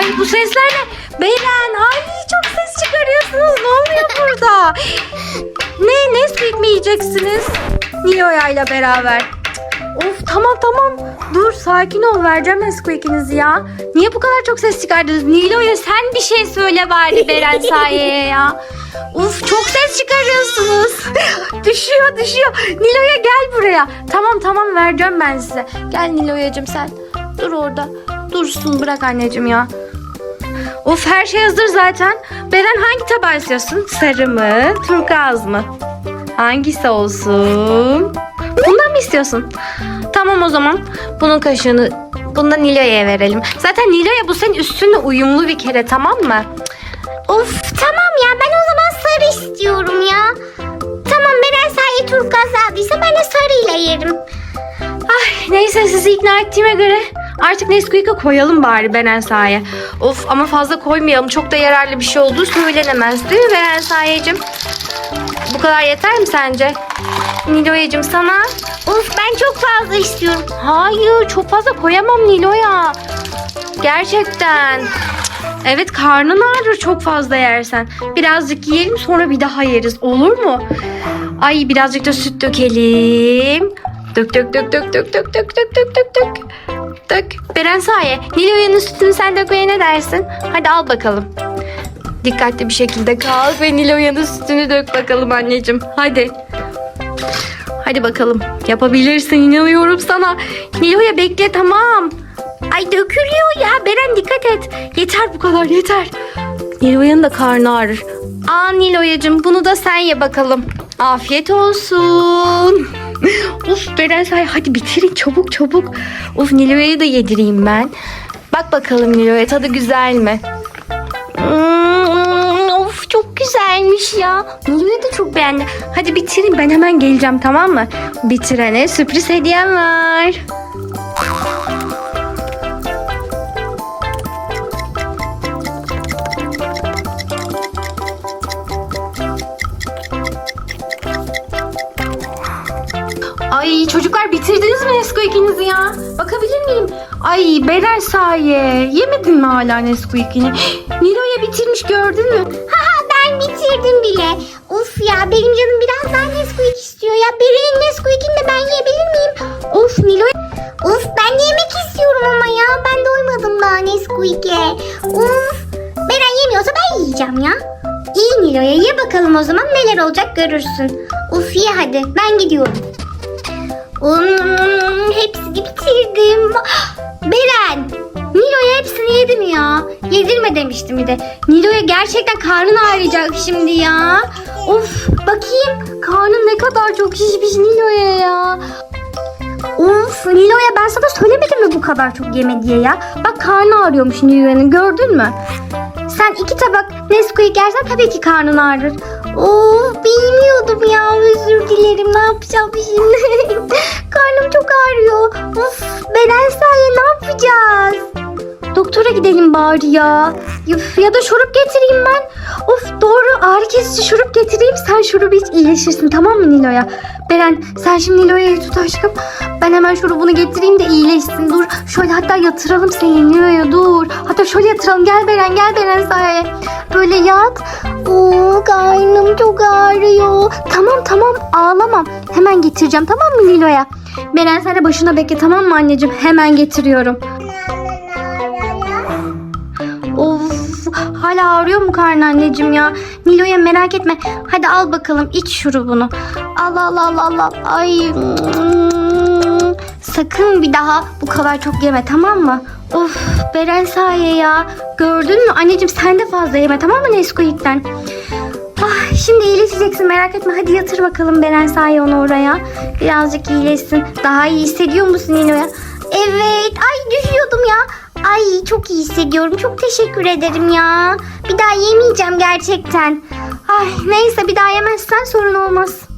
Ay bu sesler ne? Beren ay çok ses çıkarıyorsunuz. Ne oluyor burada? ne Nesquik mi yiyeceksiniz? Nilo'ya ile beraber. Of tamam tamam. Dur sakin ol vereceğim Nesquik'inizi ya. Niye bu kadar çok ses çıkardınız? Nilo'ya sen bir şey söyle bari Beren sayeye ya. Uf çok ses çıkarıyorsunuz. düşüyor düşüyor. Nilo'ya gel buraya. Tamam tamam vereceğim ben size. Gel Nilo'yacığım sen. Dur orada. Dursun bırak anneciğim ya. Of her şey hazır zaten. Beren hangi tabağı istiyorsun? Sarı mı? Turkuaz mı? Hangisi olsun? Bundan mı istiyorsun? Tamam o zaman. Bunun kaşığını bundan Nilo'ya verelim. Zaten Nilo'ya bu senin üstünle uyumlu bir kere tamam mı? Of tamam ya ben o zaman sarı istiyorum ya. Tamam Beren sadece turkuaz aldıysa ben de sarıyla yerim. Ay neyse sizi ikna ettiğime göre artık Nesquik'e koyalım bari Beren Saye. Of ama fazla koymayalım. Çok da yararlı bir şey olduğu söylenemez değil mi Beren Saye'cim? Bu kadar yeter mi sence? Nilo'yacığım sana? Of ben çok fazla istiyorum. Hayır çok fazla koyamam Nilo'ya. Gerçekten. Evet karnın ağrır çok fazla yersen. Birazcık yiyelim sonra bir daha yeriz olur mu? Ay birazcık da süt dökelim. Dök dök dök dök dök dök dök dök dök dök dök. Dök. Beren Saye Nilo'yanın sütünü sen dökmeye ne dersin? Hadi al bakalım. Dikkatli bir şekilde kalk ve Nilo'yanın sütünü dök bakalım anneciğim. Hadi. Hadi bakalım. Yapabilirsin inanıyorum sana. Nilo'ya bekle tamam. Ay dökülüyor ya. Beren dikkat et. Yeter bu kadar yeter. Nilo'yanın da karnı ağrır. Aa Nilo'yacığım bunu da sen ye bakalım. Afiyet olsun. Uf Beren say hadi bitirin çabuk çabuk. Uf Nilo'ya da yedireyim ben. Bak bakalım Nilo'ya tadı güzel mi? Hmm, of çok güzelmiş ya. Nilo'ya da çok beğendi. Hadi bitirin ben hemen geleceğim tamam mı? Bitirene sürpriz hediyem var. Ay çocuklar bitirdiniz mi Nesquik'inizi ya? Bakabilir miyim? Ay Beren saye. Yemedin mi hala Nesquik'ini? Nilo'ya bitirmiş gördün mü? Haha ben bitirdim bile. Of ya benim canım biraz daha Nesquik istiyor ya. Beren'in Nesquik'ini de ben yiyebilir miyim? Of Nilo. Of ben de yemek istiyorum ama ya. Ben doymadım daha Nesquik'e. Of. Beren yemiyorsa ben yiyeceğim ya. İyi Nilo'ya ye bakalım o zaman neler olacak görürsün. Uf ye hadi ben gidiyorum. Hmm, hepsini bitirdim. Beren, Nilo'ya hepsini yedim ya. Yedirme demiştim bir de. Nilo'ya gerçekten karnın ağrıyacak şimdi ya. Of bakayım karnın ne kadar çok şişmiş Nilo'ya ya. Of Nilo'ya ben sana söylemedim mi bu kadar çok yeme diye ya. Bak karnı ağrıyormuş Nilo'yanın gördün mü? Sen iki tabak Nesquik yersen tabii ki karnın ağrır. Of bilmiyordum ya özür dilerim ne yapacağım şimdi. Karnım çok ağrıyor. Of Beren saye ne yapacağız? Doktora gidelim bari ya. Üf, ya da şurup getireyim ben. Of doğru ağrı kesici şurup getireyim. Sen şurubu iç iyileşirsin tamam mı Nilo'ya? Beren sen şimdi Nilo'ya tut aşkım. Ben hemen şurubunu getireyim de iyileşsin. Dur şöyle hatta yatıralım seni Nilo'ya dur. Hatta şöyle yatıralım. Gel Beren gel Beren saye. Böyle yat. Oo karnım çok ağrıyor. Tamam tamam ağlamam. Hemen getireceğim tamam mı Nilo'ya? Beren sen de başına bekle tamam mı anneciğim? Hemen getiriyorum. Of hala ağrıyor mu karnı anneciğim ya? Nilo'ya merak etme. Hadi al bakalım iç şurubunu. Al al al al. Ay. mm. Sakın bir daha bu kadar çok yeme tamam mı? Of Beren saye ya. Gördün mü anneciğim sen de fazla yeme tamam mı Nesquik'ten? Ah, şimdi iyileşeceksin merak etme. Hadi yatır bakalım Beren saye onu oraya. Birazcık iyileşsin. Daha iyi hissediyor musun Nilo'ya? Evet. Ay düşüyordum ya. Ay çok iyi hissediyorum. Çok teşekkür ederim ya. Bir daha yemeyeceğim gerçekten. Ay neyse bir daha yemezsen sorun olmaz.